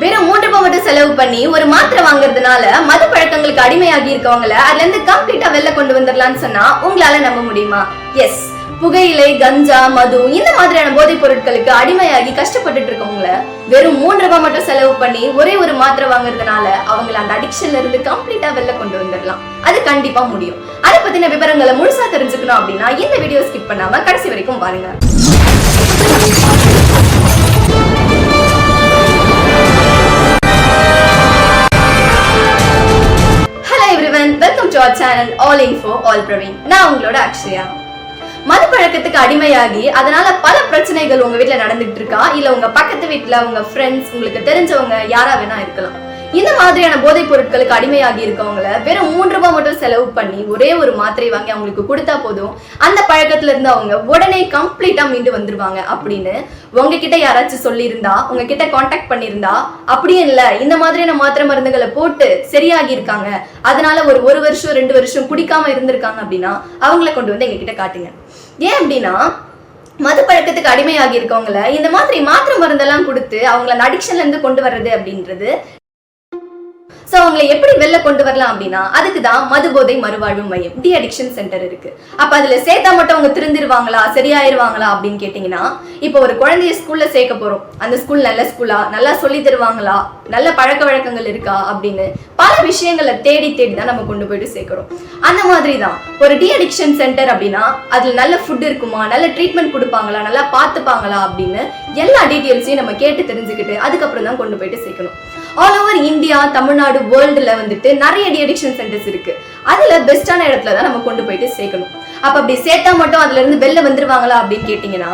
வெறும் மூன்று ரூபாய் மட்டும் செலவு பண்ணி ஒரு மாத்திரை வாங்குறதுனால மது பழக்கங்களுக்கு அடிமையாகி இருக்கவங்கள அதுல இருந்து கம்ப்ளீட்டா வெளில கொண்டு வந்துடலாம்னு சொன்னா உங்களால நம்ப முடியுமா? எஸ் புகையிலை கஞ்சா மது இந்த மாதிரியான போதைப் பொருட்களுக்கு அடிமையாகி கஷ்டப்பட்டுட்டு இருக்கவங்கள வெறும் மூன்று ரூபாய் மட்டும் செலவு பண்ணி ஒரே ஒரு மாத்திரை வாங்குறதுனால அவங்கள அந்த அடிக்ஷன்ல இருந்து கம்ப்ளீட்டா வெளில கொண்டு வந்துடலாம். அது கண்டிப்பா முடியும். அதை பத்தின விவரங்களை முழுசா தெரிஞ்சுக்கணும் அப்படின்னா இந்த வீடியோ ஸ்கிப் பண்ணாம கடைசி வரைக்கும் பாருங்க. டு அவர் channel all info all Praveen நான் உங்களோட அக்ஷயா. மது பழக்கத்துக்கு அடிமையாகி அதனால பல பிரச்சனைகள் உங்க வீட்ல நடந்துட்டு இருக்கா? இல்ல உங்க பக்கத்து வீட்ல உங்க ஃப்ரெண்ட்ஸ் உங்களுக்கு தெரிஞ்சவங்க யாரா வேணா இருக்கலாம். இந்த மாதிரியான போதைப் பொருட்களுக்கு அடிமையாகி இருக்கவங்கள வெறும் மூன்று ரூபாய் மட்டும் செலவு பண்ணி ஒரே ஒரு மாத்திரை வாங்கி அவங்களுக்கு கொடுத்தா போதும். அந்த பழக்கத்துல இருந்து அவங்க உடனே கம்ப்ளீட்டா மீண்டு வந்துருவாங்க அப்படின்னு உங்ககிட்ட யாராச்சும் சொல்லியிருந்தா உங்ககிட்ட காண்டாக்ட் பண்ணியிருந்தா அப்படியும் இல்ல இந்த மாதிரியான மாத்திரை மருந்துகளை போட்டு சரியாகி இருக்காங்க. அதனால ஒரு ஒரு வருஷம் ரெண்டு வருஷம் குடிக்காம இருந்திருக்காங்க அப்படின்னா அவங்கள கொண்டு வந்து எங்ககிட்ட காட்டுங்க. ஏன் அப்படின்னா மது பழக்கத்துக்கு அடிமையாகி இருக்கவங்கள இந்த மாதிரி மாத்திரை மருந்தெல்லாம் கொடுத்து அவங்கள அடிக்ஷன்ல இருந்து கொண்டு வர்றது அப்படின்றது So அவங்களை எப்படி வெளில கொண்டு வரலாம் அப்படின்னா அதுக்கு தான் மது போதை மறுவாழ்வு மையம் டி அடிக்ஷன் சென்டர் இருக்கு. அப்ப அதுல சேர்த்தா மட்டும் அவங்க திருந்திருவாங்களா சரியாயிருவாங்களா அப்படின்னு கேட்டீங்கன்னா இப்போ ஒரு குழந்தைய ஸ்கூல்ல சேர்க்க போறோம். அந்த ஸ்கூல் நல்ல ஸ்கூலா நல்லா சொல்லி தருவாங்களா? நல்ல பழக்க வழக்கங்கள் இருக்கா? அப்படின்னு பல விஷயங்களை தேடி தேடி தான் நம்ம கொண்டு போயிட்டு சேர்க்கிறோம். அந்த மாதிரி தான் ஒரு டி அடிக்ஷன் சென்டர் அப்படின்னா அதுல நல்ல ஃபுட் இருக்குமா? நல்ல ட்ரீட்மெண்ட் கொடுப்பாங்களா? நல்லா பார்த்துப்பாங்களா? அப்படின்னு எல்லா டீட்டெயில்ஸையும் நம்ம கேட்டு தெரிஞ்சுக்கிட்டு அதுக்கப்புறம் தான் கொண்டு போயிட்டு சேர்க்கணும். ஆல் ஓவர் இந்தியா தமிழ்நாடு வேர்ல்டுல வந்துட்டு நிறைய டிஎடிக்ஷன் சென்டர்ஸ் இருக்கு. அதுல பெஸ்டான இடத்துல தான் நம்ம கொண்டு போயிட்டு சேர்க்கணும். அப்ப அப்படி சேர்த்தா மட்டும் அதுல இருந்து வெளில வந்துருவாங்களா அப்படின்னு கேட்டீங்கன்னா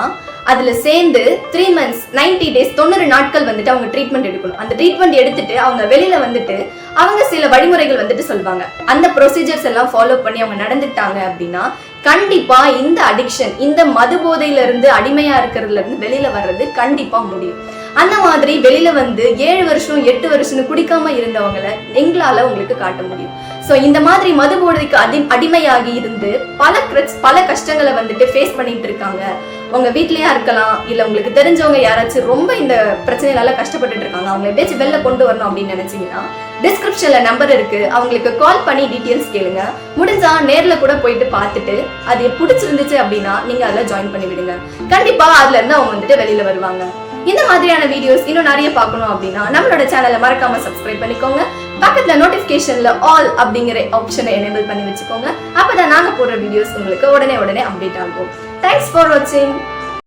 அதுல சேர்ந்து த்ரீ மந்த்ஸ் 90 டேஸ் தொண்ணூறு நாட்கள் வந்துட்டு அவங்க ட்ரீட்மெண்ட் எடுக்கணும். அந்த ட்ரீட்மெண்ட் எடுத்துட்டு அவங்க வெளியில வந்துட்டு அவங்க சில வழிமுறைகள் வந்துட்டு சொல்லுவாங்க அந்த ப்ரொசீஜர்ஸ் எல்லாம் ஃபாலோ பண்ணி அவங்க நடந்துட்டாங்க அப்படின்னா கண்டிப்பா இந்த அடிக்ஷன் இந்த மது போதையில இருந்து அடிமையா இருக்கிறதுல இருந்து வெளியில வர்றது கண்டிப்பா முடியும். அந்த மாதிரி வெளியில வந்து ஏழு வருஷம் எட்டு வருஷம்னு குடிக்காம இருந்தவங்கள எங்களால உங்களுக்கு காட்ட முடியும். சோ இந்த மாதிரி மது போதைக்கு அடி அடிமையாகி இருந்து பல கிரச்- பல கஷ்டங்களை வந்துட்டு ஃபேஸ் பண்ணிட்டு இருக்காங்க. உங்க வீட்லயா இருக்கலாம் இல்ல உங்களுக்கு தெரிஞ்சவங்க யாராச்சும் ரொம்ப இந்த பிரச்சனையால கஷ்டப்பட்டுட்டு இருக்காங்க அவங்க எப்படியாச்சும் வெளில கொண்டு வரணும் அப்படின்னு நினைச்சீங்கன்னா டிஸ்கிரிப்ஷன்ல நம்பர் இருக்கு. அவங்களுக்கு கால் பண்ணி டீட்டெயில்ஸ் கேளுங்க. முடிஞ்சா நேர்ல கூட போயிட்டு பார்த்துட்டு அது பிடிச்சிருந்துச்சு அப்படின்னா நீங்க அதுல ஜாயின் பண்ணி விடுங்க கண்டிப்பா அதுல இருந்து அவங்க வந்துட்டு வெளியில வருவாங்க. இந்த மாதிரியான வீடியோஸ் இன்னும் நிறைய பார்க்கணும் அப்படின்னா நம்மளோட சேனலை மறக்காம சப்ஸ்கிரைப் பண்ணிக்கோங்க. பக்கத்துல நோட்டிபிகேஷன்ல ஆல் அப்படிங்கிற ஆப்ஷனை எனேபிள் பண்ணி வச்சுக்கோங்க. அப்பதான் நாங்க போடுற வீடியோஸ் உங்களுக்கு உடனே உடனே அப்டேட் ஆகும். தேங்க்ஸ் ஃபார் வாட்சிங்